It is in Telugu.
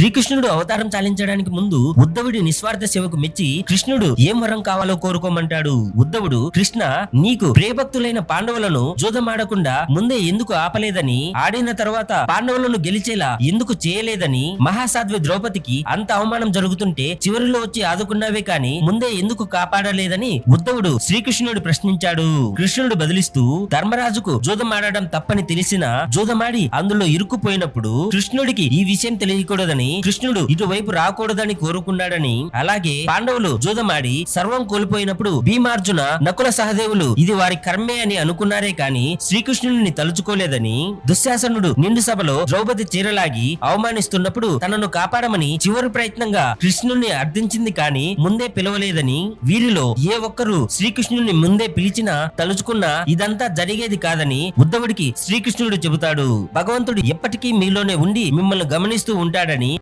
శ్రీకృష్ణుడు అవతారం చాలించడానికి ముందు ఉద్ధవుడి నిస్వార్థ సేవకు మెచ్చి కృష్ణుడు ఏం వరం కావాలో కోరుకోమంటాడు. ఉద్ధవుడు కృష్ణ నీకు ప్రేభక్తులైన పాండవులను జూదమాడకుండా ముందే ఎందుకు ఆపలేదని ఆడిన తర్వాత పాండవులను గెలిచేలా ఎందుకు చేయలేదని మహాసాధ్వి ద్రౌపదికి అంత అవమానం జరుగుతుంటే చివరిలో వచ్చి ఆదుకున్నావే కాని ముందే ఎందుకు కాపాడలేదని ఉద్ధవుడు శ్రీకృష్ణుడు ప్రశ్నించాడు. కృష్ణుడు బదిలిస్తూ ధర్మరాజుకు జూదమాడడం తప్పని తెలిసిన జూదమాడి అందులో ఇరుక్కుపోయినప్పుడు కృష్ణుడికి ఈ విషయం తెలియకూడదని కృష్ణుడు ఇటువైపు రాకూడదని కోరుకున్నాడని అలాగే పాండవులు జూదమాడి సర్వం కోల్పోయినప్పుడు భీమార్జున నకుల సహదేవులు ఇది వారి కర్మే అని అనుకున్నారే కాని శ్రీకృష్ణుని తలుచుకోలేదని దుశ్శాసనుడు నిండు సభలో ద్రౌపది చీరలాగి అవమానిస్తున్నప్పుడు తనను కాపాడమని చివరి ప్రయత్నంగా కృష్ణుణ్ణి అర్థించింది కాని ముందే పిలవలేదని వీరిలో ఏ ఒక్కరు శ్రీకృష్ణుని ముందే పిలిచినా తలుచుకున్నా ఇదంతా జరిగేది కాదని ఉద్ధవుడికి శ్రీకృష్ణుడు చెబుతాడు. భగవంతుడు ఎప్పటికీ మీలోనే ఉండి మిమ్మల్ని గమనిస్తూ ఉంటాడని